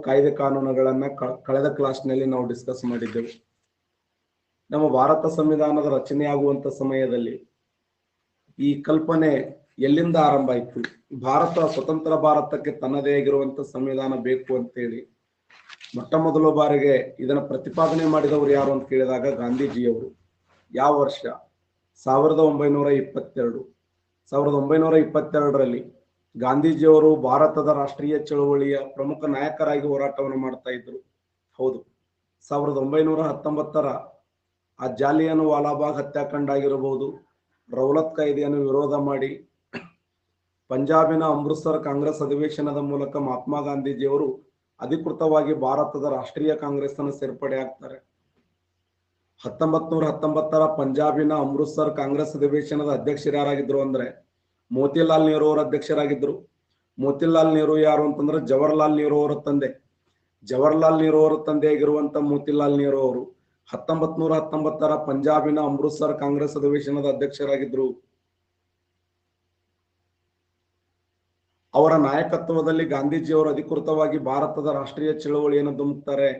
ಕಾಯ್ದೆ ಕಾನೂನುಗಳನ್ನ ಕಳೆದ ಕಳೆದ ಕ್ಲಾಸ್ನಲ್ಲಿ ನಾವು ಡಿಸ್ಕಸ್ ಮಾಡಿದ್ದೆವು. ನಮ್ಮ ಭಾರತ ಸಂವಿಧಾನದ ರಚನೆಯಾಗುವಂತ ಸಮಯದಲ್ಲಿ ಈ ಕಲ್ಪನೆ ಎಲ್ಲಿಂದ ಆರಂಭ ಆಯ್ತು? ಭಾರತ ಸ್ವತಂತ್ರ ಭಾರತಕ್ಕೆ ತನ್ನದೇ ಆಗಿರುವಂತ ಸಂವಿಧಾನ ಬೇಕು ಅಂತೇಳಿ ಮೊಟ್ಟ ಮೊದಲ ಬಾರಿಗೆ ಇದನ್ನ ಪ್ರತಿಪಾದನೆ ಮಾಡಿದವರು ಯಾರು ಅಂತ ಕೇಳಿದಾಗ ಗಾಂಧೀಜಿಯವರು. ಯಾವ ವರ್ಷ? ಸಾವಿರದ ಒಂಬೈನೂರ ಇಪ್ಪತ್ತೆರಡು. ಸಾವಿರದ ಒಂಬೈನೂರ ಇಪ್ಪತ್ತೆರಡರಲ್ಲಿ ಗಾಂಧೀಜಿಯವರು ಭಾರತದ ರಾಷ್ಟ್ರೀಯ ಚಳವಳಿಯ ಪ್ರಮುಖ ನಾಯಕರಾಗಿ ಹೋರಾಟವನ್ನು ಮಾಡ್ತಾ ಇದ್ರು. ಹೌದು. ಸಾವಿರದ ಒಂಬೈನೂರ ಹತ್ತೊಂಬತ್ತರ ಆ ಜಾಲಿಯನ್ ವಾಲಾಬಾಗ್ ಹತ್ಯಾಕಾಂಡ ಆಗಿರಬಹುದು, ರೌಲತ್ ಕಾಯ್ದೆಯನ್ನು ವಿರೋಧ ಮಾಡಿ, ಪಂಜಾಬಿನ ಅಮೃತ್ಸರ್ ಕಾಂಗ್ರೆಸ್ ಅಧಿವೇಶನದ ಮೂಲಕ ಮಹಾತ್ಮ ಗಾಂಧೀಜಿಯವರು ಅಧಿಕೃತವಾಗಿ ಭಾರತದ ರಾಷ್ಟ್ರೀಯ ಕಾಂಗ್ರೆಸ್ ಅನ್ನು ಸೇರ್ಪಡೆ ಆಗ್ತಾರೆ. ಹತ್ತೊಂಬತ್ ನೂರ ಹತ್ತೊಂಬತ್ತರ ಪಂಜಾಬಿನ ಅಮೃತ್ಸರ್ ಕಾಂಗ್ರೆಸ್ ಅಧಿವೇಶನದ ಅಧ್ಯಕ್ಷರು ಯಾರಾಗಿದ್ರು ಅಂದ್ರೆ ಮೋತಿಲಾಲ್ ನೆಹರು ಅವರ ಅಧ್ಯಕ್ಷರಾಗಿದ್ದರು. ಮೋತಿಲಾಲ್ ನೆಹರು ಯಾರು ಅಂತಂದ್ರೆ ಜವಹರ್ಲಾಲ್ ನೆಹರು ಅವರ ತಂದೆ. ಜವಹರ್ಲಾಲ್ ನೆಹರು ಅವರ ತಂದೆ ಆಗಿರುವಂತ ಮೋತಿಲಾಲ್ ನೆಹರು ಅವರು ಹತ್ತೊಂಬತ್ ನೂರ ಹತ್ತೊಂಬತ್ತರ ಪಂಜಾಬಿನ ಅಮೃತ್ಸರ್ ಕಾಂಗ್ರೆಸ್ ಅಧಿವೇಶನದ ಅಧ್ಯಕ್ಷರಾಗಿದ್ದರು ಅವರ ನಾಯಕತ್ವದಲ್ಲಿ ಗಾಂಧೀಜಿಯವರು ಅಧಿಕೃತವಾಗಿ ಭಾರತದ ರಾಷ್ಟ್ರೀಯ ಚಳವಳಿಯನ್ನು ಧುಮುಕ್ತಾರೆ.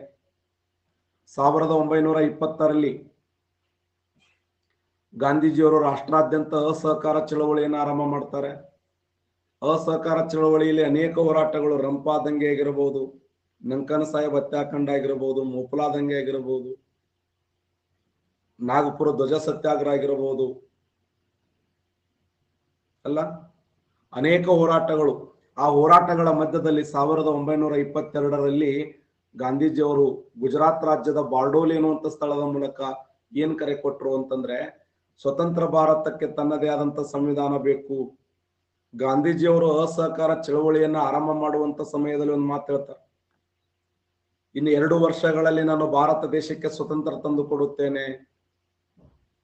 ಸಾವಿರದ ಒಂಬೈನೂರ ಇಪ್ಪತ್ತರಲ್ಲಿ ಗಾಂಧೀಜಿಯವರು ರಾಷ್ಟ್ರಾದ್ಯಂತ ಅಸಹಕಾರ ಚಳವಳಿಯನ್ನು ಆರಂಭ ಮಾಡ್ತಾರೆ. ಅಸಹಕಾರ ಚಳವಳಿಯಲ್ಲಿ ಅನೇಕ ಹೋರಾಟಗಳು ರಂಪಾ ದಂಗೆ ಆಗಿರಬಹುದು ನಂಕನ ಸಾಹೇಬ್ ಹತ್ಯಾಕಾಂಡ ಆಗಿರಬಹುದು ಮೊಪ್ಲಾ ದಂಗೆ ಆಗಿರಬಹುದು ನಾಗಪುರ ಧ್ವಜ ಸತ್ಯಾಗ್ರಹ ಆಗಿರಬಹುದು ಅಲ್ಲ, ಅನೇಕ ಹೋರಾಟಗಳು. ಆ ಹೋರಾಟಗಳ ಮಧ್ಯದಲ್ಲಿ ಸಾವಿರದ ಒಂಬೈನೂರ ಇಪ್ಪತ್ತೆರಡರಲ್ಲಿ ಗಾಂಧೀಜಿಯವರು ಗುಜರಾತ್ ರಾಜ್ಯದ ಬಾರ್ಡೋಲಿ ಅನ್ನುವಂಥ ಸ್ಥಳದ ಮೂಲಕ ಏನ್ ಕರೆ ಕೊಟ್ರು ಅಂತಂದ್ರೆ ಸ್ವತಂತ್ರ ಭಾರತಕ್ಕೆ ತನ್ನದೇ ಆದಂತ ಸಂವಿಧಾನ ಬೇಕು. ಗಾಂಧೀಜಿಯವರು ಅಸಹಕಾರ ಚಳವಳಿಯನ್ನ ಆರಂಭ ಮಾಡುವಂತ ಸಮಯದಲ್ಲಿ ಒಂದು ಮಾತು ಹೇಳ್ತಾರೆ. ಇನ್ನು ಎರಡು ವರ್ಷಗಳಲ್ಲಿ ನಾನು ಭಾರತ ದೇಶಕ್ಕೆ ಸ್ವತಂತ್ರ ತಂದು ಕೊಡುತ್ತೇನೆ.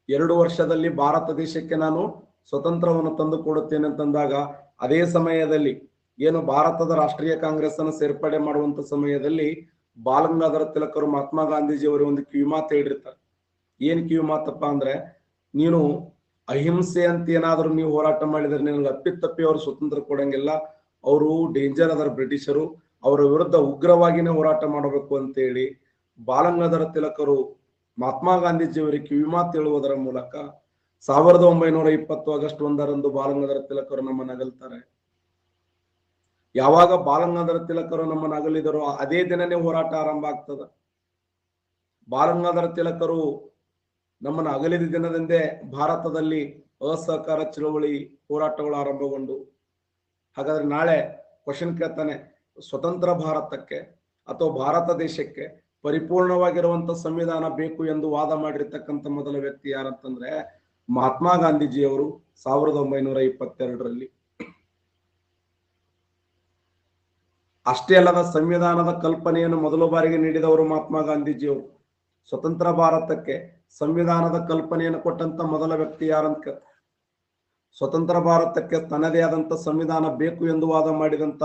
ಎರಡು ವರ್ಷದಲ್ಲಿ ಭಾರತ ದೇಶಕ್ಕೆ ನಾನು ಸ್ವತಂತ್ರವನ್ನು ತಂದು ಕೊಡುತ್ತೇನೆ ಅಂತಂದಾಗ ಅದೇ ಸಮಯದಲ್ಲಿ ಏನು ಭಾರತದ ರಾಷ್ಟ್ರೀಯ ಕಾಂಗ್ರೆಸ್ ಅನ್ನು ಸೇರ್ಪಡೆ ಮಾಡುವಂತ ಸಮಯದಲ್ಲಿ ಬಾಲಗಂಗಾಧರ ತಿಲಕರು ಮಹಾತ್ಮ ಗಾಂಧೀಜಿಯವರು ಒಂದು ಕಿವಿ ಮಾತು ಹೇಳಿರ್ತಾರೆ. ಏನ್ ಕಿವಿ ಮಾತಪ್ಪ ಅಂದ್ರೆ ನೀನು ಅಹಿಂಸೆ ಅಂತ ಏನಾದರೂ ನೀವು ಹೋರಾಟ ಮಾಡಿದ್ರೆ ನಿನಗೆ ಅಪ್ಪಿತಪ್ಪಿ ಅವರು ಸ್ವತಂತ್ರ ಕೊಡಂಗಿಲ್ಲ. ಅವರು ಡೇಂಜರ್ ಅದರ ಬ್ರಿಟಿಷರು. ಅವರ ವಿರುದ್ಧ ಉಗ್ರವಾಗಿನೇ ಹೋರಾಟ ಮಾಡಬೇಕು ಅಂತ ಹೇಳಿ ಬಾಲಗಂಗಾಧರ ತಿಲಕರು ಮಹಾತ್ಮ ಗಾಂಧೀಜಿಯವರಿಗೆ ಕಿವಿಮಾತು ಹೇಳುವುದರ ಮೂಲಕ ಸಾವಿರದ ಒಂಬೈನೂರ ಇಪ್ಪತ್ತು ಆಗಸ್ಟ್ ಒಂದರಂದು ಬಾಲಗಂಗಾಧರ ತಿಲಕರು ನಮ್ಮನ್ನು ಅಗಲ್ತಾರೆ ಯಾವಾಗ ಬಾಲಗಂಗಾಧರ ತಿಲಕರು ನಮ್ಮನ್ನು ಅಗಲಿದರೋ ಅದೇ ದಿನನೇ ಹೋರಾಟ ಆರಂಭ ಆಗ್ತದ. ಬಾಲಗಂಗಾಧರ ತಿಲಕರು ನಮ್ಮನ್ನ ಅಗಲಿದ ದಿನದಂದೇ ಭಾರತದಲ್ಲಿ ಅಸಹಕಾರ ಚಳವಳಿ ಹೋರಾಟಗಳು ಆರಂಭಗೊಂಡು, ಹಾಗಾದ್ರೆ ನಾಳೆ ಕ್ವಶನ್ ಕೇಳ್ತಾನೆ, ಸ್ವತಂತ್ರ ಭಾರತಕ್ಕೆ ಅಥವಾ ಭಾರತ ದೇಶಕ್ಕೆ ಪರಿಪೂರ್ಣವಾಗಿರುವಂತ ಸಂವಿಧಾನ ಬೇಕು ಎಂದು ವಾದ ಮಾಡಿರ್ತಕ್ಕಂಥ ಮೊದಲ ವ್ಯಕ್ತಿ ಯಾರಂತಂದ್ರೆ ಮಹಾತ್ಮ ಗಾಂಧೀಜಿಯವರು ಸಾವಿರದ ಒಂಬೈನೂರ ಇಪ್ಪತ್ತೆರಡರಲ್ಲಿ. ಅಷ್ಟೇ ಅಲ್ಲದ ಸಂವಿಧಾನದ ಕಲ್ಪನೆಯನ್ನು ಮೊದಲ ಬಾರಿಗೆ ನೀಡಿದವರು ಮಹಾತ್ಮ ಗಾಂಧೀಜಿಯವರು. ಸ್ವತಂತ್ರ ಭಾರತಕ್ಕೆ ಸಂವಿಧಾನದ ಕಲ್ಪನೆಯನ್ನು ಕೊಟ್ಟಂತ ಮೊದಲ ವ್ಯಕ್ತಿ ಯಾರಂತ ಕೇಳ್ತಾರೆ. ಸ್ವತಂತ್ರ ಭಾರತಕ್ಕೆ ತನ್ನದೇ ಆದಂತ ಸಂವಿಧಾನ ಬೇಕು ಎಂದು ವಾದ ಮಾಡಿದಂತ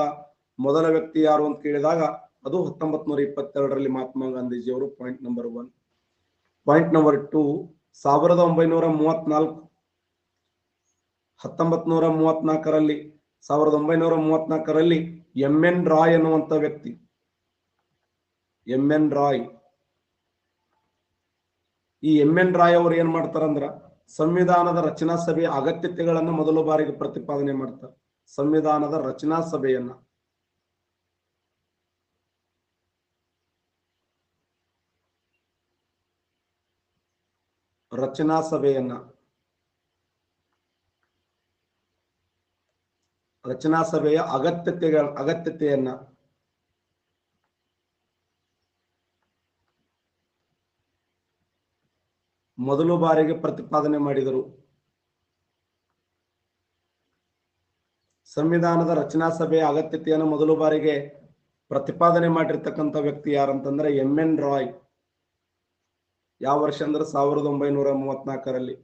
ಮೊದಲ ವ್ಯಕ್ತಿ ಯಾರು ಅಂತ ಕೇಳಿದಾಗ ಅದು ಹತ್ತೊಂಬತ್ ನೂರ ಇಪ್ಪತ್ತೆರಡರಲ್ಲಿ ಮಹಾತ್ಮ ಗಾಂಧೀಜಿಯವರು point number one point number two ಸಾವಿರದ ಒಂಬೈನೂರ ಮೂವತ್ನಾಲ್ಕು, ಹತ್ತೊಂಬತ್ ನೂರ ಮೂವತ್ನಾಲ್ಕರಲ್ಲಿ, ಸಾವಿರದ ಒಂಬೈನೂರ ಮೂವತ್ನಾಲ್ಕರಲ್ಲಿ ಎಂ ಎನ್ ರಾಯ್ ಅನ್ನುವಂತ ವ್ಯಕ್ತಿ, ಎಂ ಎನ್ ರಾಯ್ ಈ ಎಂ ಎನ್ ರಾಯ್ ಅವರು ಏನ್ ಮಾಡ್ತಾರಂದ್ರ ಸಂವಿಧಾನದ ರಚನಾ ಸಭೆಯ ಅಗತ್ಯತೆಗಳನ್ನ ಮೊದಲ ಬಾರಿಗೆ ಪ್ರತಿಪಾದನೆ ಮಾಡ್ತಾರೆ. ಸಂವಿಧಾನದ ರಚನಾ ಸಭೆಯನ್ನ. ರಚನಾ ಸಭೆಯನ್ನ. ರಚನಾ ಸಭೆಯ ಅಗತ್ಯತೆಗಳ ಅಗತ್ಯತೆಯನ್ನ. ಮೊದಲು ಬಾರಿಗೆ ಪ್ರತಿಪಾದನೆ ಮಾಡಿದರು. ಸಂವಿಧಾನದ ರಚನಾ ಸಭೆಯ ಅಗತ್ಯತೆಯನ್ನು ಮೊದಲು ಬಾರಿಗೆ ಪ್ರತಿಪಾದನೆ ಮಾಡಿರ್ತಕ್ಕಂಥ ವ್ಯಕ್ತಿ ಯಾರಂತಂದ್ರೆ ಎಂ ಎನ್ ರಾಯ್. ಯಾವ ವರ್ಷ ಅಂದ್ರೆ ಸಾವಿರದ ಒಂಬೈನೂರ ಮೂವತ್ನಾಲ್ಕರಲ್ಲಿ.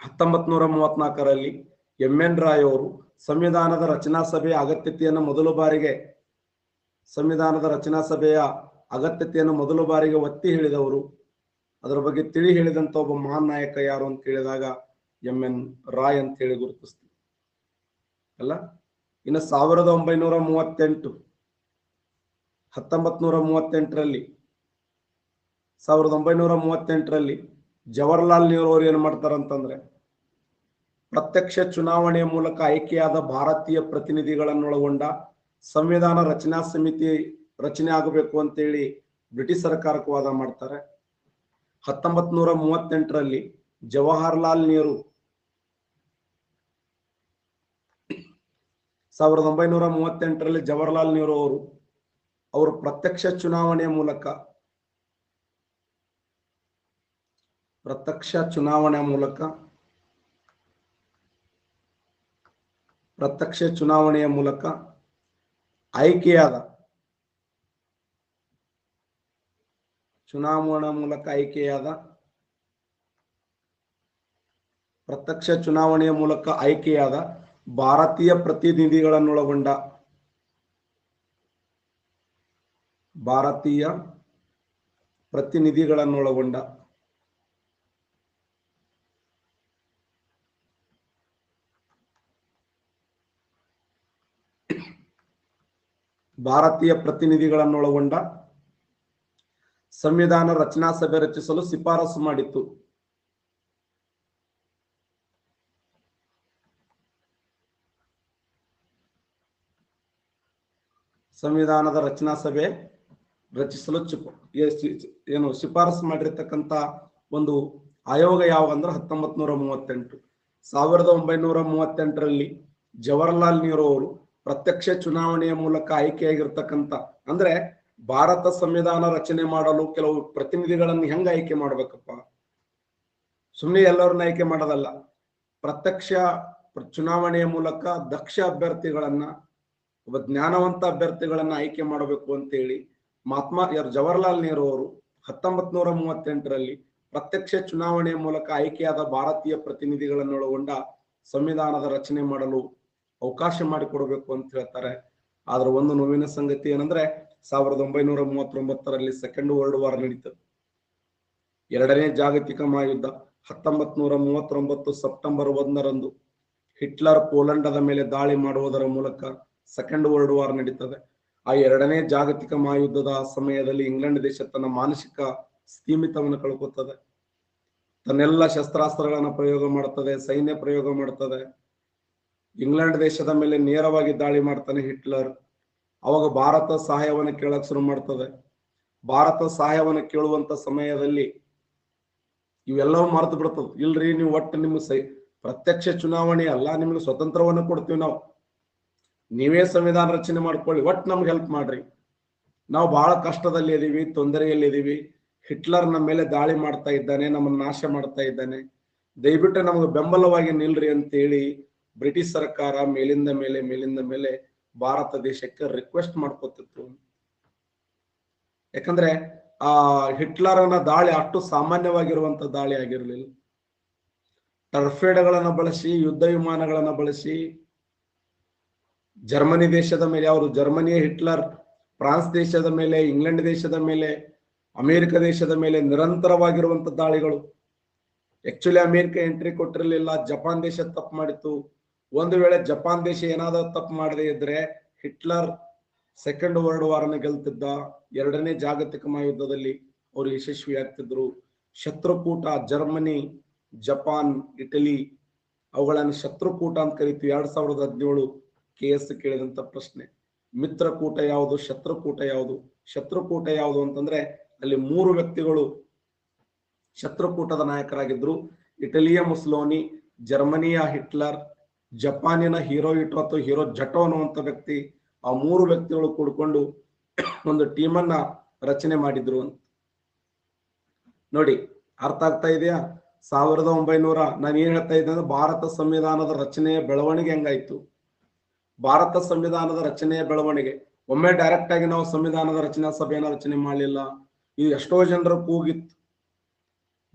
ಹತ್ತೊಂಬತ್ ನೂರ ಮೂವತ್ನಾಲ್ಕರಲ್ಲಿ ಎಂ ಎನ್ ರಾಯ್ ಅವರು ಸಂವಿಧಾನದ ರಚನಾ ಸಭೆಯ ಅಗತ್ಯತೆಯನ್ನು ಮೊದಲು ಬಾರಿಗೆ ಸಂವಿಧಾನದ ರಚನಾ ಸಭೆಯ ಅಗತ್ಯತೆಯನ್ನು ಮೊದಲು ಬಾರಿಗೆ ಒತ್ತಿ ಹೇಳಿದವರು ಅದರ ಬಗ್ಗೆ ತಿಳಿ ಹೇಳಿದಂತ ಒಬ್ಬ ಮಹಾನ್ ನಾಯಕ ಯಾರು ಅಂತ ಕೇಳಿದಾಗ ಎಂ ಎನ್ ರಾಯ್ ಅಂತ ಹೇಳಿ ಗುರುತಿಸ್ತೀವಿ ಅಲ್ಲ? ಇನ್ನು ಸಾವಿರದ ಒಂಬೈನೂರ ಮೂವತ್ತೆಂಟು ಹತ್ತೊಂಬತ್ ನೂರ ಮೂವತ್ತೆಂಟರಲ್ಲಿ, ಸಾವಿರದ ಒಂಬೈನೂರ ಮೂವತ್ತೆಂಟರಲ್ಲಿ ಜವಾಹರ್ಲಾಲ್ ನೆಹರು ಅವರು ಏನ್ ಮಾಡ್ತಾರಂತಂದ್ರೆ ಪ್ರತ್ಯಕ್ಷ ಚುನಾವಣೆಯ ಮೂಲಕ ಆಯ್ಕೆಯಾದ ಭಾರತೀಯ ಪ್ರತಿನಿಧಿಗಳನ್ನೊಳಗೊಂಡ ಸಂವಿಧಾನ ರಚನಾ ಸಮಿತಿ ರಚನೆ ಆಗಬೇಕು ಅಂತೇಳಿ ಬ್ರಿಟಿಷ್ ಸರ್ಕಾರಕ್ಕೆ ವಾದ ಮಾಡ್ತಾರೆ. ಹತ್ತೊಂಬತ್ ನೂರ ಮೂವತ್ತೆಂಟರಲ್ಲಿ ಜವಾಹರ್ಲಾಲ್ ನೆಹರು ಸಾವಿರದ ಒಂಬೈನೂರ ಮೂವತ್ತೆಂಟರಲ್ಲಿ ಜವಾಹರ್ಲಾಲ್ ನೆಹರು ಅವರು ಅವರು ಪ್ರತ್ಯಕ್ಷ ಚುನಾವಣೆಯ ಮೂಲಕ ಪ್ರತ್ಯಕ್ಷ ಚುನಾವಣೆಯ ಮೂಲಕ ಪ್ರತ್ಯಕ್ಷ ಚುನಾವಣೆಯ ಮೂಲಕ ಆಯ್ಕೆಯಾದ ಚುನಾವಣಾ ಮೂಲಕ ಆಯ್ಕೆಯಾದ ಪ್ರತ್ಯಕ್ಷ ಚುನಾವಣೆಯ ಮೂಲಕ ಆಯ್ಕೆಯಾದ ಭಾರತೀಯ ಪ್ರತಿನಿಧಿಗಳನ್ನೊಳಗೊಂಡ ಭಾರತೀಯ ಪ್ರತಿನಿಧಿಗಳನ್ನೊಳಗೊಂಡ ಭಾರತೀಯ ಪ್ರತಿನಿಧಿಗಳನ್ನೊಳಗೊಂಡ ಸಂವಿಧಾನ ರಚನಾ ಸಭೆ ರಚಿಸಲು ಶಿಫಾರಸು ಮಾಡಿತ್ತು. ಸಂವಿಧಾನದ ರಚನಾ ಸಭೆ ರಚಿಸಲು ಏನು ಶಿಫಾರಸು ಮಾಡಿರ್ತಕ್ಕಂತ ಒಂದು ಆಯೋಗ ಯಾವ ಅಂದ್ರೆ ಹತ್ತೊಂಬತ್ ನೂರ ಮೂವತ್ತೆಂಟು. ಸಾವಿರದ ಒಂಬೈನೂರ ಮೂವತ್ತೆಂಟರಲ್ಲಿ ಜವಾಹರ್ಲಾಲ್ ನೆಹರು ಅವರು ಪ್ರತ್ಯಕ್ಷ ಚುನಾವಣೆಯ ಮೂಲಕ ಆಯ್ಕೆಯಾಗಿರ್ತಕ್ಕಂಥ, ಅಂದ್ರೆ ಭಾರತ ಸಂವಿಧಾನ ರಚನೆ ಮಾಡಲು ಕೆಲವು ಪ್ರತಿನಿಧಿಗಳನ್ನು ಹೆಂಗ ಆಯ್ಕೆ ಮಾಡ್ಬೇಕಪ್ಪ? ಸುಮ್ಮನೆ ಎಲ್ಲರನ್ನ ಆಯ್ಕೆ ಮಾಡೋದಲ್ಲ. ಪ್ರತ್ಯಕ್ಷ ಚುನಾವಣೆಯ ಮೂಲಕ ದಕ್ಷ ಅಭ್ಯರ್ಥಿಗಳನ್ನ, ಒಬ್ಬ ಜ್ಞಾನವಂತ ಅಭ್ಯರ್ಥಿಗಳನ್ನ ಆಯ್ಕೆ ಮಾಡಬೇಕು ಅಂತೇಳಿ ಮಹಾತ್ಮ ಯಾರು ಜವಾಹರ್ಲಾಲ್ ನೆಹರು ಅವರು ಹತ್ತೊಂಬತ್ ನೂರ ಮೂವತ್ತೆಂಟರಲ್ಲಿ ಪ್ರತ್ಯಕ್ಷ ಚುನಾವಣೆಯ ಮೂಲಕ ಆಯ್ಕೆಯಾದ ಭಾರತೀಯ ಪ್ರತಿನಿಧಿಗಳನ್ನೊಳಗೊಂಡ ಸಂವಿಧಾನದ ರಚನೆ ಮಾಡಲು ಅವಕಾಶ ಮಾಡಿಕೊಡ್ಬೇಕು ಅಂತ ಹೇಳ್ತಾರೆ. ಆದ್ರೆ ಒಂದು ನೋವಿನ ಸಂಗತಿ ಏನಂದ್ರೆ ಸಾವಿರದ ಒಂಬೈನೂರ ಮೂವತ್ತೊಂಬತ್ತರಲ್ಲಿ ಸೆಕೆಂಡ್ ವರ್ಲ್ಡ್ ವಾರ್ ನಡೀತದೆ. ಎರಡನೇ ಜಾಗತಿಕ ಮಹಾಯುದ್ಧ ಹತ್ತೊಂಬತ್ ನೂರ ಮೂವತ್ತೊಂಬತ್ತು ಸೆಪ್ಟೆಂಬರ್ ಒಂದರಂದು ಹಿಟ್ಲರ್ ಪೋಲೆಂಡದ ಮೇಲೆ ದಾಳಿ ಮಾಡುವುದರ ಮೂಲಕ ಸೆಕೆಂಡ್ ವರ್ಲ್ಡ್ ವಾರ್ ನಡೀತದೆ. ಆ ಎರಡನೇ ಜಾಗತಿಕ ಮಹಾಯುದ್ಧದ ಸಮಯದಲ್ಲಿ ಇಂಗ್ಲೆಂಡ್ ದೇಶ ತನ್ನ ಮಾನಸಿಕ ಸ್ಥೀಮಿತವನ್ನು ಕಳ್ಕೊತದೆ. ತನ್ನೆಲ್ಲ ಶಸ್ತ್ರಾಸ್ತ್ರಗಳನ್ನು ಪ್ರಯೋಗ ಮಾಡುತ್ತದೆ ಸೈನ್ಯ ಪ್ರಯೋಗ ಮಾಡುತ್ತದೆ ಇಂಗ್ಲೆಂಡ್ ದೇಶದ ಮೇಲೆ ನೇರವಾಗಿ ದಾಳಿ ಮಾಡ್ತಾನೆ ಹಿಟ್ಲರ್. ಅವಾಗ ಭಾರತ ಸಹಾಯವನ್ನು ಕೇಳಕ್ ಶುರು ಮಾಡ್ತದೆ. ಭಾರತ ಸಹಾಯವನ್ನು ಕೇಳುವಂತ ಸಮಯದಲ್ಲಿ ಇವೆಲ್ಲವೂ ಮರೆತು ಬಿಡ್ತದೆ. ಇಲ್ರಿ, ನೀವು ಒಟ್ಟು ನಿಮ್ಗೆ ಸೈ, ಪ್ರತ್ಯಕ್ಷ ಚುನಾವಣೆ ಅಲ್ಲ, ನಿಮ್ಗೆ ಸ್ವತಂತ್ರವನ್ನು ಕೊಡ್ತೀವಿ ನಾವು. ನೀವೇ ಸಂವಿಧಾನ ರಚನೆ ಮಾಡ್ಕೊಳ್ಳಿ, ಒಟ್ಟು ನಮ್ಗೆ ಹೆಲ್ಪ್ ಮಾಡ್ರಿ. ನಾವು ಬಹಳ ಕಷ್ಟದಲ್ಲಿ ಇದೀವಿ, ತೊಂದರೆಯಲ್ಲಿ ಇದೀವಿ. ಹಿಟ್ಲರ್ ನಮ್ಮ ಮೇಲೆ ದಾಳಿ ಮಾಡ್ತಾ ಇದ್ದಾನೆ, ನಮ್ಮನ್ನ ನಾಶ ಮಾಡ್ತಾ ಇದ್ದಾನೆ. ದಯವಿಟ್ಟು ನಮಗೆ ಬೆಂಬಲವಾಗಿ ನಿಲ್ರಿ ಅಂತೇಳಿ ಬ್ರಿಟಿಷ್ ಸರ್ಕಾರ ಮೇಲಿಂದ ಮೇಲೆ ಮೇಲಿಂದ ಮೇಲೆ ಭಾರತ ದೇಶಕ್ಕೆ ರಿಕ್ವೆಸ್ಟ್ ಮಾಡ್ಕೋತಿತ್ತು ಯಾಕಂದ್ರೆ, ಆ ಹಿಟ್ಲರನ ದಾಳಿ ಅಷ್ಟು ಸಾಮಾನ್ಯವಾಗಿರುವಂತ ದಾಳಿ ಆಗಿರಲಿಲ್ಲ. ಟರ್ಫೇಡ್ಗಳನ್ನ ಬಳಸಿ, ಯುದ್ಧ ವಿಮಾನಗಳನ್ನ ಬಳಸಿ, ಜರ್ಮನಿ ದೇಶದ ಮೇಲೆ, ಅವರು ಜರ್ಮನಿಯ ಹಿಟ್ಲರ್, ಫ್ರಾನ್ಸ್ ದೇಶದ ಮೇಲೆ, ಇಂಗ್ಲೆಂಡ್ ದೇಶದ ಮೇಲೆ, ಅಮೆರಿಕ ದೇಶದ ಮೇಲೆ ನಿರಂತರವಾಗಿರುವಂತ ದಾಳಿಗಳು. ಆಕ್ಚುಲಿ ಅಮೇರಿಕ ಎಂಟ್ರಿ ಕೊಟ್ಟಿರಲಿಲ್ಲ, ಜಪಾನ್ ದೇಶ ತಪ್ಪು ಮಾಡಿತ್ತು. ಒಂದು ವೇಳೆ ಜಪಾನ್ ದೇಶ ಏನಾದರೂ ತಪ್ಪು ಮಾಡದೇ ಇದ್ರೆ ಹಿಟ್ಲರ್ ಸೆಕೆಂಡ್ ವರ್ಲ್ಡ್ ವಾರ್ನ ಗೆಲ್ತಿದ್ದ, ಎರಡನೇ ಜಾಗತಿಕ ಮಹಾಯುದ್ಧದಲ್ಲಿ ಅವರು ಯಶಸ್ವಿ ಆಗ್ತಿದ್ರು ಶತ್ರುಕೂಟ ಜರ್ಮನಿ, ಜಪಾನ್, ಇಟಲಿ, ಅವುಗಳನ್ನು ಶತ್ರುಕೂಟ ಅಂತ ಕರಿತೀವಿ. ಎರಡ್ ಸಾವಿರದ ಹದಿನೇಳು ಕೆ ಎಸ್ ಕೇಳಿದಂತ ಪ್ರಶ್ನೆ. ಮಿತ್ರಕೂಟ ಯಾವುದು, ಶತ್ರುಕೂಟ ಯಾವುದು? ಶತ್ರುಕೂಟ ಯಾವುದು ಅಂತಂದ್ರೆ ಅಲ್ಲಿ ಮೂರು ವ್ಯಕ್ತಿಗಳು ಶತ್ರುಕೂಟದ ನಾಯಕರಾಗಿದ್ರು. ಇಟಲಿಯ ಮುಸ್ಲೋನಿ, ಜರ್ಮನಿಯ ಹಿಟ್ಲರ್ ಜಪಾನಿನ ಹೀರೋ ಇಟೋ ಅಥವಾ ಹೀರೋ ಜಟೋ ಅನ್ನುವಂತ ವ್ಯಕ್ತಿ ಆ ಮೂರು ವ್ಯಕ್ತಿಗಳು ಕೂಡ್ಕೊಂಡು ಒಂದು ಟೀಮನ್ನ ರಚನೆ ಮಾಡಿದ್ರು ಅಂತ. ನೋಡಿ, ಅರ್ಥ ಆಗ್ತಾ ಇದೆಯಾ? ಸಾವಿರದ ಒಂಬೈನೂರ, ನಾನು ಏನ್ ಹೇಳ್ತಾ ಇದ್ದೆ ಅಂದ್ರೆ ಭಾರತ ಸಂವಿಧಾನದ ರಚನೆಯ ಬೆಳವಣಿಗೆ ಹೆಂಗಾಯ್ತು? ಭಾರತ ಸಂವಿಧಾನದ ರಚನೆಯ ಬೆಳವಣಿಗೆ. ಒಮ್ಮೆ ಡೈರೆಕ್ಟ್ ಆಗಿ ನಾವು ಸಂವಿಧಾನದ ರಚನಾ ಸಭೆಯನ್ನ ರಚನೆ ಮಾಡಲಿಲ್ಲ. ಇದು ಎಷ್ಟೋ ಜನರ ಕೂಗಿತ್ತು.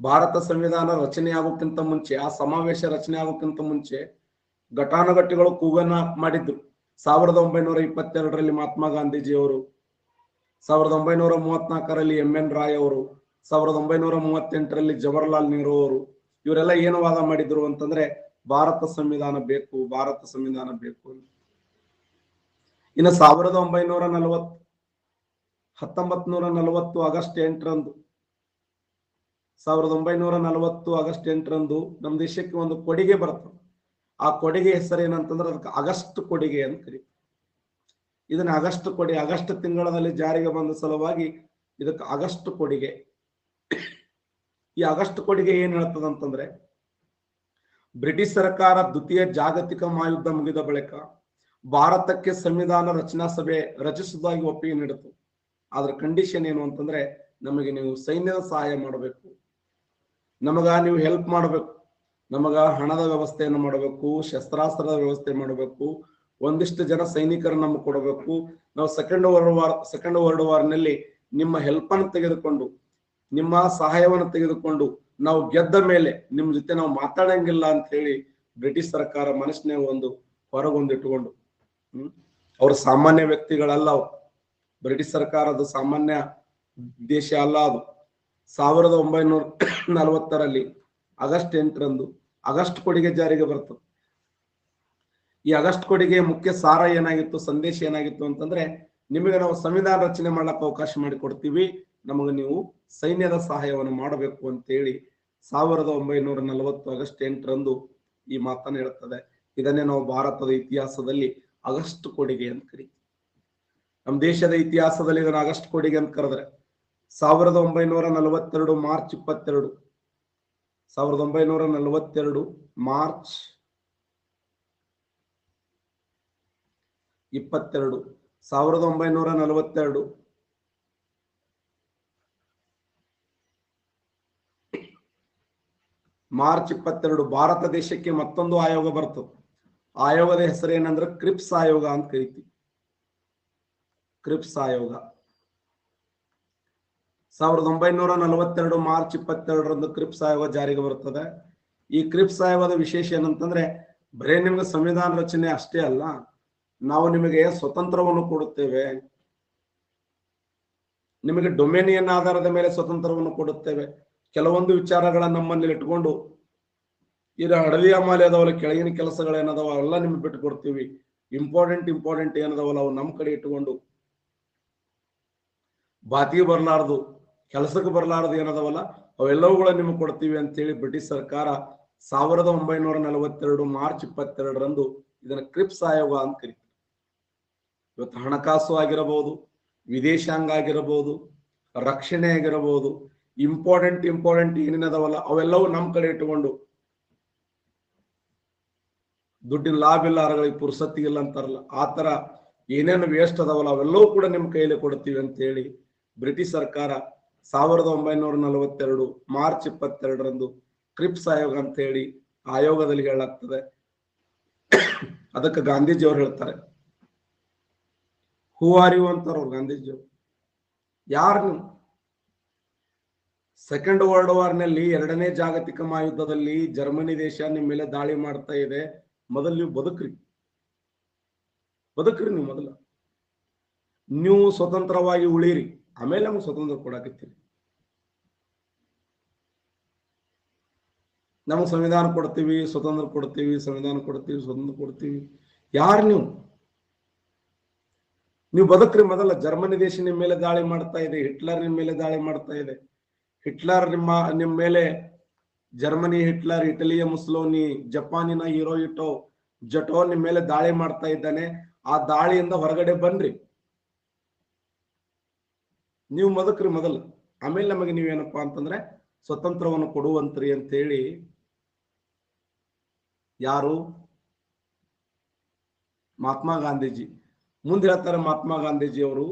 ಭಾರತ ಸಂವಿಧಾನ ರಚನೆ ಆಗೋಕ್ಕಿಂತ ಮುಂಚೆ, ಆ ಸಮಾವೇಶ ರಚನೆ ಆಗೋಕ್ಕಿಂತ ಮುಂಚೆ ಘಟಾನುಘಟಿಗಳು ಕೂಗನ್ನ ಮಾಡಿದ್ರು ಸಾವಿರದ ಒಂಬೈನೂರ ಇಪ್ಪತ್ತೆರಡರಲ್ಲಿ ಮಹಾತ್ಮ ಗಾಂಧೀಜಿಯವರು, ಸಾವಿರದ ಒಂಬೈನೂರ ಮೂವತ್ನಾಲ್ಕರಲ್ಲಿ ಎಂ ಎನ್ ರಾಯ್ ಅವರು, ಸಾವಿರದ ಒಂಬೈನೂರ ಮೂವತ್ತೆಂಟರಲ್ಲಿ ಜವಾಹರ್ಲಾಲ್ ನೆಹರು ಅವರು, ಇವರೆಲ್ಲ ಏನು ವಾದ ಮಾಡಿದ್ರು ಅಂತಂದ್ರೆ, ಭಾರತ ಸಂವಿಧಾನ ಬೇಕು, ಭಾರತ ಸಂವಿಧಾನ ಬೇಕು. ಇನ್ನು ಸಾವಿರದ ಒಂಬೈನೂರ ನಲವತ್ ಹತ್ತೊಂಬತ್ ನೂರ ನಲವತ್ತು ಆಗಸ್ಟ್ ಎಂಟರಂದು, ಸಾವಿರದ ಒಂಬೈನೂರ ನಲವತ್ತು ಆಗಸ್ಟ್ ಎಂಟರಂದು ನಮ್ಮ ದೇಶಕ್ಕೆ ಒಂದು ಕೊಡುಗೆ ಬರ್ತದೆ ಆ ಕೊಡುಗೆ ಹೆಸರೇನಂತಂದ್ರೆ ಅದಕ್ಕೆ ಆಗಸ್ಟ್ ಕೊಡುಗೆ ಅಂತ ಕರೀತಾರೆ ಇದನ್ನ ಆಗಸ್ಟ್ ಕೊಡುಗೆ ಆಗಸ್ಟ್ ತಿಂಗಳಲ್ಲಿ ಜಾರಿಗೆ ಬಂದ ಸಲುವಾಗಿ ಇದಕ್ಕೆ ಆಗಸ್ಟ್ ಕೊಡುಗೆ. ಈ ಆಗಸ್ಟ್ ಕೊಡುಗೆ ಏನ್ ಹೇಳ್ತದ ಅಂತಂದ್ರೆ, ಬ್ರಿಟಿಷ್ ಸರ್ಕಾರ ದ್ವಿತೀಯ ಜಾಗತಿಕ ಮಹಾಯುದ್ಧ ಮುಗಿದ ಬಳಿಕ ಭಾರತಕ್ಕೆ ಸಂವಿಧಾನ ರಚನಾ ಸಭೆ ರಚಿಸುವುದಾಗಿ ಒಪ್ಪಿಗೆ ನೀಡಿತು. ಅದರ ಕಂಡೀಷನ್ ಏನು ಅಂತಂದ್ರೆ, ನಮಗೆ ನೀವು ಸೈನ್ಯದ ಸಹಾಯ ಮಾಡಬೇಕು. ನಮಗ ನೀವು ಹೆಲ್ಪ್ ಮಾಡಬೇಕು. ನಮಗ ಹಣದ ವ್ಯವಸ್ಥೆಯನ್ನು ಮಾಡಬೇಕು, ಶಸ್ತ್ರಾಸ್ತ್ರದ ವ್ಯವಸ್ಥೆ ಮಾಡಬೇಕು, ಒಂದಿಷ್ಟು ಜನ ಸೈನಿಕರನ್ನು ನಮಗೆ ಕೊಡಬೇಕು. ನಾವು second world war second world ವಾರ್ನಲ್ಲಿ ನಿಮ್ಮ ಹೆಲ್ಪ್ ಅನ್ನು ತೆಗೆದುಕೊಂಡು, ನಿಮ್ಮ ಸಹಾಯವನ್ನು ತೆಗೆದುಕೊಂಡು ನಾವು ಗೆದ್ದ ಮೇಲೆ ನಿಮ್ಮ ಜೊತೆ ನಾವು ಮಾತಾಡಂಗಿಲ್ಲ ಅಂತ ಹೇಳಿ ಬ್ರಿಟಿಷ್ ಸರ್ಕಾರ ಮನಸ್ಸಿನ ಒಂದು ಹೊರಗೊಂದಿಟ್ಟುಕೊಂಡು ಹ್ಮ್, ಅವ್ರು ಸಾಮಾನ್ಯ ವ್ಯಕ್ತಿಗಳಲ್ಲ ಅವ್ರು ಬ್ರಿಟಿಷ್ ಸರ್ಕಾರದ ಸಾಮಾನ್ಯ ದೇಶ ಅಲ್ಲ ಅದು. ಸಾವಿರದ ಒಂಬೈನೂರ ನಲವತ್ತರಲ್ಲಿ ಆಗಸ್ಟ್ ಎಂಟರಂದು ಆಗಸ್ಟ್ ಕೊಡುಗೆ ಜಾರಿಗೆ ಬರ್ತದೆ. ಈ ಆಗಸ್ಟ್ ಕೊಡುಗೆ ಮುಖ್ಯ ಸಾರ ಏನಾಗಿತ್ತು, ಸಂದೇಶ ಏನಾಗಿತ್ತು ಅಂತಂದ್ರೆ, ನಿಮಗೆ ನಾವು ಸಂವಿಧಾನ ರಚನೆ ಮಾಡಕ್ ಅವಕಾಶ ಮಾಡಿಕೊಡ್ತೀವಿ, ನಮಗೆ ನೀವು ಸೈನ್ಯದ ಸಹಾಯವನ್ನು ಮಾಡಬೇಕು ಅಂತೇಳಿ ಸಾವಿರದ ಒಂಬೈನೂರ ನಲವತ್ತು ಆಗಸ್ಟ್ ಎಂಟರಂದು ಈ ಮಾತನ್ನು ಹೇಳುತ್ತದೆ ಇದನ್ನೇ ನಾವು ಭಾರತದ ಇತಿಹಾಸದಲ್ಲಿ ಆಗಸ್ಟ್ ಕೊಡುಗೆ ಅಂತ ಕರಿತೀವಿ. ನಮ್ಮ ದೇಶದ ಇತಿಹಾಸದಲ್ಲಿ ಇದನ್ನು ಆಗಸ್ಟ್ ಕೊಡುಗೆ ಅಂತ ಕರೆದ್ರೆ, ಸಾವಿರದ ಒಂಬೈನೂರ ನಲವತ್ತೆರಡು ಮಾರ್ಚ್ ಇಪ್ಪತ್ತೆರಡು ಸಾವಿರದ ಒಂಬೈನೂರ ನಲವತ್ತೆರಡು ಮಾರ್ಚ್ ಇಪ್ಪತ್ತೆರಡು. ಸಾವಿರದ ಒಂಬೈನೂರ ನಲವತ್ತೆರಡು ಮಾರ್ಚ್ ಇಪ್ಪತ್ತೆರಡು. ಭಾರತ ದೇಶಕ್ಕೆ ಮತ್ತೊಂದು ಆಯೋಗ ಬರ್ತದೆ ಆಯೋಗದ ಹೆಸರೇನಂದ್ರೆ ಕ್ರಿಪ್ಸ್ ಆಯೋಗ ಅಂತ ಕರಿತೀವಿ. ಕ್ರಿಪ್ಸ್ ಆಯೋಗ. ಸಾವಿರದ ಒಂಬೈನೂರ ನಲವತ್ತೆರಡು ಮಾರ್ಚ್ ಇಪ್ಪತ್ತೆರಡರಂದು ಕ್ರಿಪ್ಸ್ ಆಯೋಗ ಜಾರಿಗೆ ಬರುತ್ತದೆ. ಈ ಕ್ರಿಪ್ಸ್ ಆಯೋಗದ ವಿಶೇಷ ಏನಂತಂದ್ರೆ ಬರೇ ನಿಮ್ಗೆ ಸಂವಿಧಾನ ರಚನೆ ಅಷ್ಟೇ ಅಲ್ಲ, ನಾವು ನಿಮಗೆ ಸ್ವತಂತ್ರವನ್ನು ಕೊಡುತ್ತೇವೆ. ನಿಮಗೆ ಡೊಮೇನಿಯನ್ ಆಧಾರದ ಮೇಲೆ ಸ್ವತಂತ್ರವನ್ನು ಕೊಡುತ್ತೇವೆ. ಕೆಲವೊಂದು ವಿಚಾರಗಳ ನಮ್ಮಲ್ಲಿ ಇಟ್ಕೊಂಡು ಇದು ಅಡವಿಯ ಮಾಲೆ ಅದಾವಲ್ಲ, ಕೆಳಗಿನ ಕೆಲಸಗಳೇನದಾವ ಅವೆಲ್ಲ ನಿಮ್ಗೆ ಬಿಟ್ಟು ಕೊಡ್ತೀವಿ ಇಂಪಾರ್ಟೆಂಟ್ ಇಂಪಾರ್ಟೆಂಟ್ ಏನದಾವಲ್ಲ ಅವು ನಮ್ಮ ಕಡೆ ಇಟ್ಕೊಂಡು ಬಾತಿಗೆ ಬರಲಾರ್ದು. ಕೆಲಸಕ್ಕೆ ಬರಲಾರದು ಏನದವಲ್ಲ? ಅವೆಲ್ಲವುಗಳ ನಿಮ್ಗೆ ಕೊಡ್ತೀವಿ ಅಂತೇಳಿ ಬ್ರಿಟಿಷ್ ಸರ್ಕಾರ ಸಾವಿರದ ಒಂಬೈನೂರ ನಲವತ್ತೆರಡು ಮಾರ್ಚ್ ಇಪ್ಪತ್ತೆರಡರಂದು ಇದನ್ನ ಕ್ರಿಪ್ಸ್ ಆಯೋಗ ಅಂತ ಕರೀತಾರೆ. ಇವತ್ತು ಹಣಕಾಸು ಆಗಿರಬಹುದು, ವಿದೇಶಾಂಗ ಆಗಿರಬಹುದು, ರಕ್ಷಣೆ ಆಗಿರಬಹುದು ಇಂಪಾರ್ಟೆಂಟ್ ಇಂಪಾರ್ಟೆಂಟ್ ಏನೇನದವಲ್ಲ, ಅವೆಲ್ಲವೂ ನಮ್ಮ ಕಡೆ ಇಟ್ಟುಕೊಂಡು ದುಡ್ಡಿನ ಲಾಭ ಇಲ್ಲ ಅರಗಳಿಗೆ ಪುರ್ಸತ್ತಿಗಿಲ್ಲ ಅಂತಾರಲ್ಲ, ಆ ತರ ಏನೇನು ವೇಸ್ಟ್ ಅದಾವಲ್ಲ, ಅವೆಲ್ಲವೂ ಕೂಡ ನಿಮ್ಮ ಕೈಯಲ್ಲಿ ಕೊಡ್ತೀವಿ ಅಂತ ಹೇಳಿ ಬ್ರಿಟಿಷ್ ಸರ್ಕಾರ ಸಾವಿರದ ಒಂಬೈನೂರ ನಲವತ್ತೆರಡು ಮಾರ್ಚ್ ಇಪ್ಪತ್ತೆರಡರಂದು ಕ್ರಿಪ್ಸ್ ಆಯೋಗ ಅಂತ ಹೇಳಿ ಆಯೋಗದಲ್ಲಿ ಹೇಳಾಗ್ತದೆ ಅದಕ್ಕೆ ಗಾಂಧೀಜಿಯವರು ಹೇಳ್ತಾರೆ. ಹೂ ಆರ್ ಯು ಅಂತಾರ ಗಾಂಧೀಜಿಯವರು ಯಾರು ನೀವು ಸೆಕೆಂಡ್ ವರ್ಲ್ಡ್ ವಾರ್ನಲ್ಲಿ ಎರಡನೇ ಜಾಗತಿಕ ಮಹಾಯುದ್ಧದಲ್ಲಿ ಜರ್ಮನಿ ದೇಶ ನಿಮ್ಮ ಮೇಲೆ ದಾಳಿ ಮಾಡ್ತಾ ಇದೆ. ಮೊದಲು ನೀವು ಬದುಕ್ರಿ. ಬದುಕ್ರಿ ನೀವು ಮೊದಲ. ನೀವು ಸ್ವತಂತ್ರವಾಗಿ ಉಳಿರಿ. ಆಮೇಲೆ ನಮ್ಗೆ ಸ್ವತಂತ್ರ ಕೊಡಾಕತ್ತೀರಿ ನಮಗೆ ಸಂವಿಧಾನ ಕೊಡ್ತೀವಿ ಸ್ವತಂತ್ರ ಕೊಡ್ತೀವಿ, ಸಂವಿಧಾನ ಕೊಡ್ತೀವಿ ಸ್ವತಂತ್ರ ಕೊಡ್ತೀವಿ. ಯಾರು ನೀವು? ನೀವು ಬದುಕ್ರಿ ಮೊದಲ, ಜರ್ಮನಿ ದೇಶ ನಿಮ್ಮ ಮೇಲೆ ದಾಳಿ ಮಾಡ್ತಾ ಇದೆ, ಹಿಟ್ಲರ್ ನಿಮ್ಮ ಮೇಲೆ ದಾಳಿ ಮಾಡ್ತಾ ಇದೆ. ಹಿಟ್ಲರ್ ನಿಮ್ಮ ನಿಮ್ಮ ಮೇಲೆ ಜರ್ಮನಿ, ಹಿಟ್ಲರ್, ಇಟಲಿಯ ಮುಸ್ಲೋನಿ, ಜಪಾನಿನ ಹೀರೋ ಇಟೋ ಜಟೋ ನಿಮ್ಮ ಮೇಲೆ ದಾಳಿ ಮಾಡ್ತಾ ಇದ್ದಾನೆ. ಆ ದಾಳಿಯಿಂದ ಹೊರಗಡೆ ಬನ್ರಿ. ನೀವು ಮೊದಕ್ರಿ ಮೊದಲು. ಆಮೇಲೆ ನಮಗೆ ನೀವೇನಪ್ಪಾ ಅಂತಂದ್ರೆ ಸ್ವತಂತ್ರವನ್ನು ಕೊಡುವಂತ್ರಿ ಅಂತ ಹೇಳಿ ಯಾರು? ಮಹಾತ್ಮ ಗಾಂಧೀಜಿ. ಮುಂದೆ ಹೇಳ್ತಾರೆ ಮಹಾತ್ಮ ಗಾಂಧೀಜಿ ಅವರು,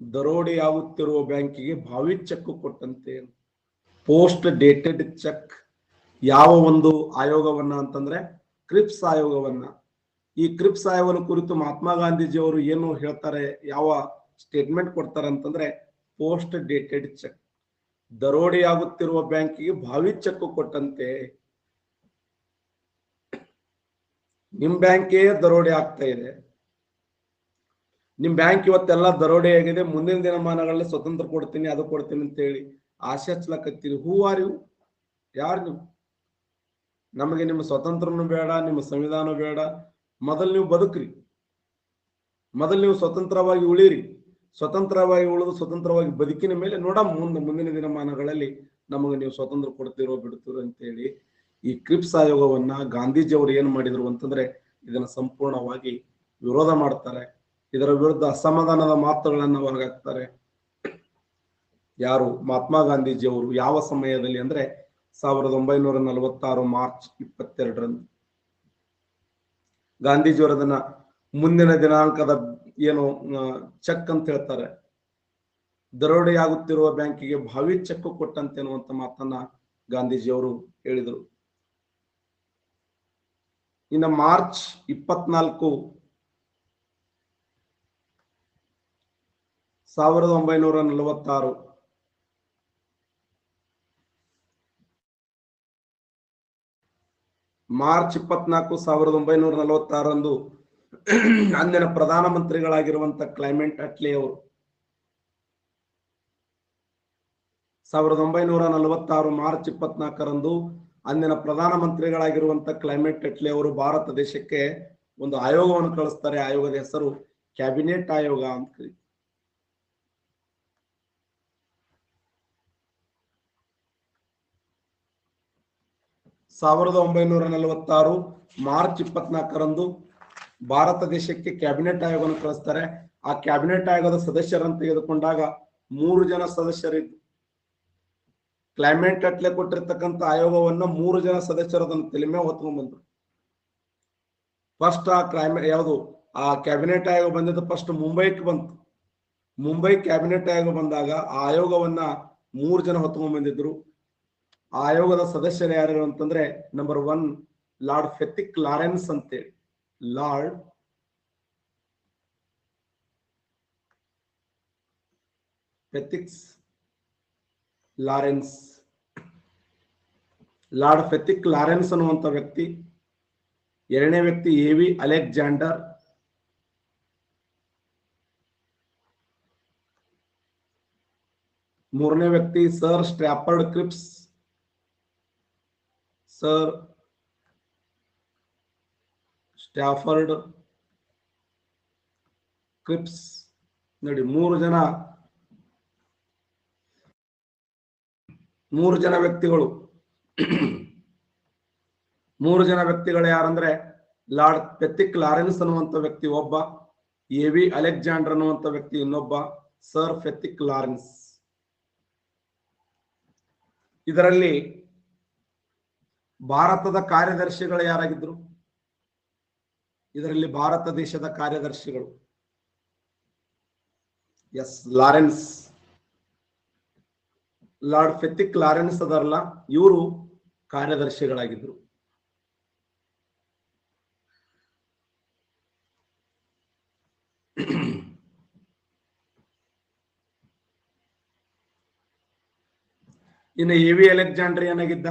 ದರೋಡೆ ಆಗುತ್ತಿರುವ ಬ್ಯಾಂಕಿಗೆ ಭಾವಿ ಚೆಕ್ ಕೊಟ್ಟಂತೆ ಪೋಸ್ಟ್ ಡೇಟೆಡ್ ಚೆಕ್. ಯಾವ ಒಂದು ಆಯೋಗವನ್ನ ಅಂತಂದ್ರೆ ಕ್ರಿಪ್ಸ್ ಆಯೋಗವನ್ನ. ಈ ಕ್ರಿಪ್ಸ್ ಆಯೋಗದ ಕುರಿತು ಮಹಾತ್ಮ ಗಾಂಧೀಜಿ ಅವರು ಏನು ಹೇಳ್ತಾರೆ, ಯಾವ ಸ್ಟೇಟ್ಮೆಂಟ್ ಕೊಡ್ತಾರೆ ಅಂತಂದ್ರೆ ಪೋಸ್ಟ್ ಡೇಟೆಡ್ ಚೆಕ್. ದರೋಡೆಯಾಗುತ್ತಿರುವ ಬ್ಯಾಂಕಿಗೆ ಭಾವಿ ಚೆಕ್ ಕೊಟ್ಟಂತೆ ನಿಮ್ ಬ್ಯಾಂಕೇ ದರೋಡೆ ಆಗ್ತಾ ಇದೆ. ನಿಮ್ ಬ್ಯಾಂಕ್ ಇವತ್ತೆಲ್ಲ ದರೋಡೆ ಆಗಿದೆ, ಮುಂದಿನ ದಿನಮಾನಗಳಲ್ಲಿ ಸ್ವತಂತ್ರ ಕೊಡ್ತೀನಿ, ಅದು ಕೊಡ್ತೀನಿ ಅಂತ ಹೇಳಿ ಆಸೆ ಹಚ್ಲಕತ್ತೀರಿ ಹೂ ಆರ್ ಯಾರು ನೀವು? ನಮಗೆ ನಿಮ್ಮ ಸ್ವತಂತ್ರನು ಬೇಡ, ನಿಮ್ಮ ಸಂವಿಧಾನ ಬೇಡ. ಮೊದಲು ನೀವು ಬದುಕ್ರಿ. ಮೊದಲು ನೀವು ಸ್ವತಂತ್ರವಾಗಿ ಉಳಿರಿ. ಸ್ವತಂತ್ರವಾಗಿ ಉಳಿದು ಸ್ವತಂತ್ರವಾಗಿ ಬದುಕಿನ ಮೇಲೆ ನೋಡ ಮುಂದೆ ಮುಂದಿನ ದಿನಮಾನಗಳಲ್ಲಿ ನಮಗೆ ನೀವು ಸ್ವತಂತ್ರ ಕೊಡ್ತಿರೋ ಅಂತ ಅಂತೇಳಿ ಈ ಕ್ರಿಪ್ಸ್ ಆಯೋಗವನ್ನ ಗಾಂಧೀಜಿ ಅವರು ಏನ್ ಮಾಡಿದ್ರು ಅಂತಂದ್ರೆ ಇದನ್ನ ಸಂಪೂರ್ಣವಾಗಿ ವಿರೋಧ ಮಾಡ್ತಾರೆ. ಇದರ ವಿರುದ್ಧ ಅಸಮಾಧಾನದ ಮಾತುಗಳನ್ನ ಹೊರಗಾಕ್ತಾರೆ. ಯಾರು? ಮಹಾತ್ಮ ಗಾಂಧೀಜಿ ಅವರು ಯಾವ ಸಮಯದಲ್ಲಿ ಅಂದ್ರೆ ಸಾವಿರದ ಒಂಬೈನೂರ ನಲವತ್ತಾರು ಮಾರ್ಚ್ ಇಪ್ಪತ್ತೆರಡರಂದು. ಗಾಂಧೀಜಿಯವರು ಅದನ್ನ ಮುಂದಿನ ದಿನಾಂಕದ ಏನು ಚೆಕ್ ಅಂತ ಹೇಳ್ತಾರೆ. ದರೋಡೆಯಾಗುತ್ತಿರುವ ಬ್ಯಾಂಕಿಗೆ ಭಾವಿ ಚೆಕ್ ಕೊಟ್ಟಂತೆ ಅನ್ನುವಂತ ಮಾತನ್ನ ಗಾಂಧೀಜಿಯವರು ಹೇಳಿದರು. ಇನ್ನು ಮಾರ್ಚ್ ಇಪ್ಪತ್ನಾಲ್ಕು ಸಾವಿರದ ಒಂಬೈನೂರ ನಲವತ್ತಾರು. ಮಾರ್ಚ್ ಇಪ್ಪತ್ನಾಲ್ಕು ಸಾವಿರದ ಒಂಬೈನೂರ ನಲವತ್ತಾರರಂದು ಅಂದಿನ ಪ್ರಧಾನಮಂತ್ರಿಗಳಾಗಿರುವಂತ ಕ್ಲೈಮೆಂಟ್ ಅಟ್ಲಿ ಅವರು. ಸಾವಿರದ ಒಂಬೈನೂರ ನಲವತ್ತಾರು ಮಾರ್ಚ್ ಇಪ್ಪತ್ನಾಲ್ಕರಂದು ಅಂದಿನ ಪ್ರಧಾನಮಂತ್ರಿಗಳಾಗಿರುವಂತ ಕ್ಲೈಮೇಟ್ ಅಟ್ಲಿ ಅವರು ಭಾರತ ದೇಶಕ್ಕೆ ಒಂದು ಆಯೋಗವನ್ನು ಕಳಿಸ್ತಾರೆ. ಆಯೋಗದ ಹೆಸರು ಕ್ಯಾಬಿನೆಟ್ ಆಯೋಗ ಅಂತ ಕರಿ ಸಾವಿರದ ಒಂಬೈನೂರ ನಲವತ್ತಾರು ಮಾರ್ಚ್ ಇಪ್ಪತ್ನಾಲ್ಕರಂದು ಭಾರತ ದೇಶಕ್ಕೆ ಕ್ಯಾಬಿನೆಟ್ ಆಯೋಗವನ್ನು ಕಳಿಸ್ತಾರೆ. ಆ ಕ್ಯಾಬಿನೆಟ್ ಆಯೋಗದ ಸದಸ್ಯರನ್ನು ತೆಗೆದುಕೊಂಡಾಗ ಮೂರು ಜನ ಸದಸ್ಯರಿದ್ದು. ಕ್ಲೈಮೇಟ್ ಅಟ್ಲೆ ಕೊಟ್ಟಿರ್ತಕ್ಕಂಥ ಆಯೋಗವನ್ನ ಮೂರು ಜನ ಸದಸ್ಯರು ಅದನ್ನು ಹೊತ್ಕೊಂಡ್ ಬಂದ್ರು. ಫಸ್ಟ್ ಆ ಕ್ಲೈಮೇಟ್ ಯಾವುದು? ಆ ಕ್ಯಾಬಿನೆಟ್ ಆಯೋಗ ಬಂದಿದ್ದು ಫಸ್ಟ್ ಮುಂಬೈಗೆ ಬಂತು. ಮುಂಬೈ ಕ್ಯಾಬಿನೆಟ್ ಆಯೋಗ ಬಂದಾಗ ಆ ಆಯೋಗವನ್ನ ಮೂರು ಜನ ಹೊತ್ಕೊಂಡ್ ಬಂದಿದ್ರು. ಆ ಆಯೋಗದ ಸದಸ್ಯರು ಯಾರು ಅಂತಂದ್ರೆ number one Lord Pethick Lawrence ಅಂತೇಳಿ. Lord Pethicks Lawrence Lord Pethick Lawrence ಅನ್ನುವಂತ ವ್ಯಕ್ತಿ. ಎರಡನೇ ವ್ಯಕ್ತಿ ಎ ವಿ ಅಲೆಕ್ಸಾಂಡರ್ ಮೂರನೇ ವ್ಯಕ್ತಿ sir Stafford Cripps sir Stafford Cripps ನೋಡಿ, ಮೂರು ಜನ. ಮೂರು ಜನ ವ್ಯಕ್ತಿಗಳು. ಮೂರು ಜನ ವ್ಯಕ್ತಿಗಳು ಯಾರಂದ್ರೆ, ಲಾರ್ಡ್ ಪೆತಿಕ್ ಲಾರೆನ್ಸ್ ಅನ್ನುವಂಥ ವ್ಯಕ್ತಿ ಒಬ್ಬ, ಎ ವಿ ಅಲೆಕ್ಸಾಂಡರ್ ಅನ್ನುವಂಥ ವ್ಯಕ್ತಿ ಇನ್ನೊಬ್ಬ, ಸರ್ ಫೆತಿಕ್ ಲಾರೆನ್ಸ್. ಇದರಲ್ಲಿ ಭಾರತದ ಕಾರ್ಯದರ್ಶಿಗಳು ಯಾರಾಗಿದ್ರು? ಇದರಲ್ಲಿ ಭಾರತ ದೇಶದ ಕಾರ್ಯದರ್ಶಿಗಳು. Yes, Lawrence. Lord Pethick Lawrence ಅದರಲ್ಲ, ಇವರು ಕಾರ್ಯದರ್ಶಿಗಳಾಗಿದ್ರು. ಇನ್ನು ಎ ವಿ ಅಲೆಕ್ಸಾಂಡರ್ ಏನಾಗಿದ್ದ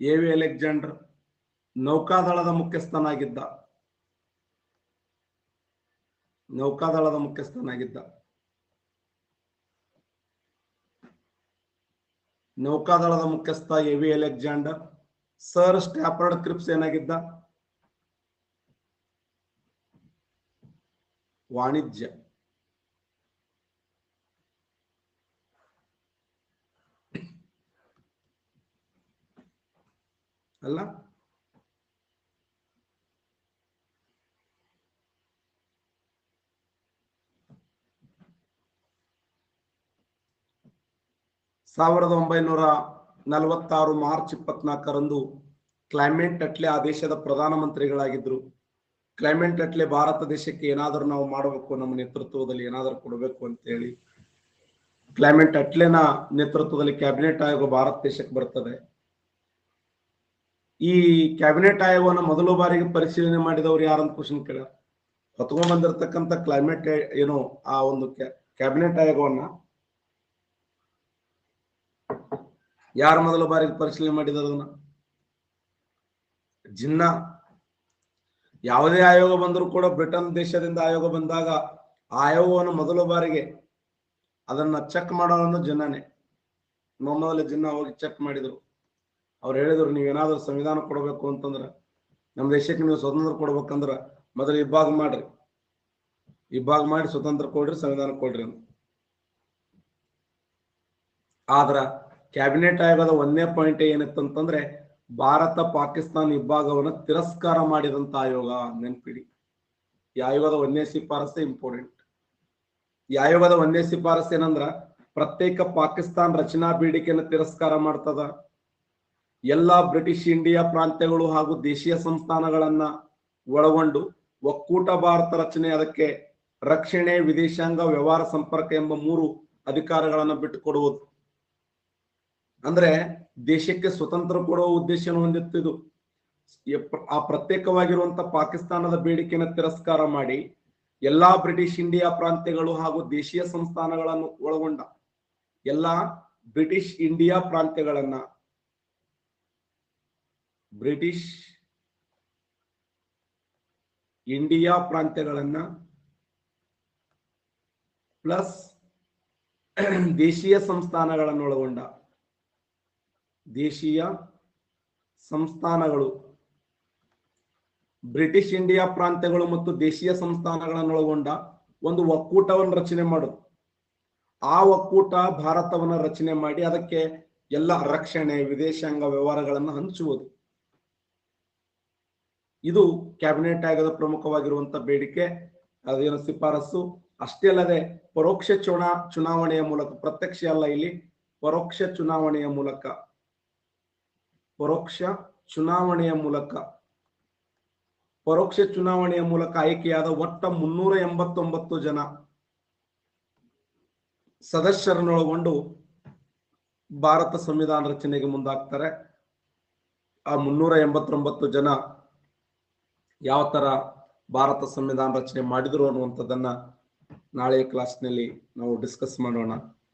ಎ ವಿ ಅಲೆಕ್ಸಾಂಡರ್ ನೌಕಾದಳದ ಮುಖ್ಯಸ್ಥನಾಗಿದ್ದ. ನೌಕಾದಳದ ಮುಖ್ಯಸ್ಥನಾಗಿದ್ದ. ನೌಕಾದಳದ ಮುಖ್ಯಸ್ಥ A V Alexander, sir Stafford Cripps ಏನಾಗಿದ್ದ? ವಾಣಿಜ್ಯ. ಅಲ್ಲ? ಸಾವಿರದ ಒಂಬೈನೂರ ನಲವತ್ತಾರು ಮಾರ್ಚ್ ಇಪ್ಪತ್ನಾಲ್ಕರಂದು ಕ್ಲೈಮೇಟ್ ಅಟ್ಲೆ ಆ ದೇಶದ ಪ್ರಧಾನಮಂತ್ರಿಗಳಾಗಿದ್ರು. ಕ್ಲೈಮೇಟ್ ಅಟ್ಲೆ ಭಾರತ ದೇಶಕ್ಕೆ ಏನಾದರೂ ನಾವು ಮಾಡಬೇಕು, ನಮ್ಮ ನೇತೃತ್ವದಲ್ಲಿ ಏನಾದರೂ ಕೊಡಬೇಕು ಅಂತ ಹೇಳಿ ಕ್ಲೈಮೇಟ್ ಅಟ್ಲೆನ ನೇತೃತ್ವದಲ್ಲಿ ಕ್ಯಾಬಿನೆಟ್ ಆಯೋಗ ಭಾರತ ದೇಶಕ್ಕೆ ಬರ್ತದೆ. ಈ ಕ್ಯಾಬಿನೆಟ್ ಆಯೋಗವನ್ನು ಮೊದಲ ಬಾರಿಗೆ ಪರಿಶೀಲನೆ ಮಾಡಿದವರು ಯಾರಂತ ಕ್ವಶನ್ ಕೇಳ. ಹೊತ್ಕೊಂಡ್ ಬಂದಿರತಕ್ಕಂತ ಕ್ಲೈಮೇಟ್ ಏನು ಆ ಒಂದು ಕ್ಯಾಬಿನೆಟ್ ಆಯೋಗವನ್ನ ಯಾರು ಮೊದಲ ಬಾರಿಗೆ ಪರಿಶೀಲನೆ ಮಾಡಿದ್ರು ಅದನ್ನ? ಜಿನ್ನ. ಯಾವುದೇ ಆಯೋಗ ಬಂದರೂ ಕೂಡ ಬ್ರಿಟನ್ ದೇಶದಿಂದ ಆಯೋಗ ಬಂದಾಗ ಆಯೋಗವನ್ನು ಮೊದಲ ಬಾರಿಗೆ ಅದನ್ನ ಚೆಕ್ ಮಾಡೋದನ್ನು ಜಿನ್ನನೇ. ಮೊಮ್ಮದಲ್ಲಿ ಜಿನ್ನ ಹೋಗಿ ಚೆಕ್ ಮಾಡಿದ್ರು. ಅವ್ರು ಹೇಳಿದ್ರು, ನೀವೇನಾದ್ರೂ ಸಂವಿಧಾನ ಕೊಡಬೇಕು ಅಂತಂದ್ರ ನಮ್ಮ ದೇಶಕ್ಕೆ ನೀವು ಸ್ವತಂತ್ರ ಕೊಡ್ಬೇಕಂದ್ರ ಮೊದಲು ಇಬ್ಬಾಗ ಮಾಡ್ರಿ. ಇಬ್ಬಾಗ ಮಾಡಿ ಸ್ವತಂತ್ರ ಕೊಡ್ರಿ, ಸಂವಿಧಾನ ಕೊಡ್ರಿ ಅಂತ. ಆದ್ರ ಕ್ಯಾಬಿನೆಟ್ ಆಯೋಗದ ಒಂದನೇ ಪಾಯಿಂಟ್ ಏನಿತ್ತಂತಂದ್ರೆ, ಭಾರತ ಪಾಕಿಸ್ತಾನ ವಿಭಾಗವನ್ನು ತಿರಸ್ಕಾರ ಮಾಡಿದಂತ ಆಯೋಗ ನೆನ್ಪಿಡಿ. ಈ ಆಯೋಗದ ಒಂದನೇ ಶಿಫಾರಸೆ ಇಂಪಾರ್ಟೆಂಟ್ ಈ ಆಯೋಗದ ಒಂದನೇ ಶಿಫಾರಸೆ ಏನಂದ್ರ, ಪ್ರತ್ಯೇಕ ಪಾಕಿಸ್ತಾನ ರಚನಾ ಬೇಡಿಕೆಯನ್ನು ತಿರಸ್ಕಾರ ಮಾಡ್ತದ. ಎಲ್ಲಾ ಬ್ರಿಟಿಷ್ ಇಂಡಿಯಾ ಪ್ರಾಂತ್ಯಗಳು ಹಾಗೂ ದೇಶೀಯ ಸಂಸ್ಥಾನಗಳನ್ನ ಒಳಗೊಂಡು ಒಕ್ಕೂಟ ಭಾರತ ರಚನೆ, ಅದಕ್ಕೆ ರಕ್ಷಣೆ, ವಿದೇಶಾಂಗ ವ್ಯವಹಾರ ಸಂಪರ್ಕ ಎಂಬ ಮೂರು ಅಧಿಕಾರಗಳನ್ನು ಬಿಟ್ಟುಕೊಡುವುದು. ಅಂದ್ರೆ ದೇಶಕ್ಕೆ ಸ್ವತಂತ್ರ ಕೊಡುವ ಉದ್ದೇಶವನ್ನು ಹೊಂದಿತ್ತು ಇದು. ಆ ಪ್ರತ್ಯೇಕವಾಗಿರುವಂತ ಪಾಕಿಸ್ತಾನದ ಬೇಡಿಕೆಯನ್ನು ತಿರಸ್ಕಾರ ಮಾಡಿ ಎಲ್ಲಾ ಬ್ರಿಟಿಷ್ ಇಂಡಿಯಾ ಪ್ರಾಂತ್ಯಗಳು ಹಾಗೂ ದೇಶೀಯ ಸಂಸ್ಥಾನಗಳನ್ನು ಒಳಗೊಂಡ ಎಲ್ಲಾ ಬ್ರಿಟಿಷ್ ಇಂಡಿಯಾ ಪ್ರಾಂತ್ಯಗಳನ್ನ ಬ್ರಿಟಿಷ್ ಇಂಡಿಯಾ ಪ್ರಾಂತ್ಯಗಳನ್ನ ಪ್ಲಸ್ ದೇಶೀಯ ಸಂಸ್ಥಾನಗಳನ್ನು ಒಳಗೊಂಡ ದೇಶೀಯ ಸಂಸ್ಥಾನಗಳು, ಬ್ರಿಟಿಷ್ ಇಂಡಿಯಾ ಪ್ರಾಂತ್ಯಗಳು ಮತ್ತು ದೇಶೀಯ ಸಂಸ್ಥಾನಗಳನ್ನೊಳಗೊಂಡ ಒಂದು ಒಕ್ಕೂಟವನ್ನು ರಚನೆ ಮಾಡುದು. ಆ ಒಕ್ಕೂಟ ಭಾರತವನ್ನ ರಚನೆ ಮಾಡಿ ಅದಕ್ಕೆ ಎಲ್ಲ ರಕ್ಷಣೆ, ವಿದೇಶಾಂಗ ವ್ಯವಹಾರಗಳನ್ನು ಹಂಚುವುದು. ಇದು ಕ್ಯಾಬಿನೆಟ್ ಆಯೋಗದ ಪ್ರಮುಖವಾಗಿರುವಂತಹ ಬೇಡಿಕೆ, ಅದೇನು ಶಿಫಾರಸು ಅಷ್ಟೇ ಅಲ್ಲದೆ ಪರೋಕ್ಷ ಚುನಾ, ಚುನಾವಣೆಯ ಮೂಲಕ, ಪ್ರತ್ಯಕ್ಷ ಅಲ್ಲ ಇಲ್ಲಿ, ಪರೋಕ್ಷ ಚುನಾವಣೆಯ ಮೂಲಕ ಪರೋಕ್ಷ ಚುನಾವಣೆಯ ಮೂಲಕ, ಪರೋಕ್ಷ ಚುನಾವಣೆಯ ಮೂಲಕ ಆಯ್ಕೆಯಾದ ಒಟ್ಟ ಮುನ್ನೂರ ಎಂಬತ್ತೊಂಬತ್ತು ಜನ ಸದಸ್ಯರನ್ನೊಳಗೊಂಡು ಭಾರತ ಸಂವಿಧಾನ ರಚನೆಗೆ ಮುಂದಾಗ್ತಾರೆ. ಆ ಮುನ್ನೂರ ಎಂಬತ್ತೊಂಬತ್ತು ಜನ ಯಾವ ತರ ಭಾರತ ಸಂವಿಧಾನ ರಚನೆ ಮಾಡಿದ್ರು ಅನ್ನುವಂಥದ್ದನ್ನ ನಾಳೆ ಕ್ಲಾಸ್ನಲ್ಲಿ ನಾವು ಡಿಸ್ಕಸ್ ಮಾಡೋಣ.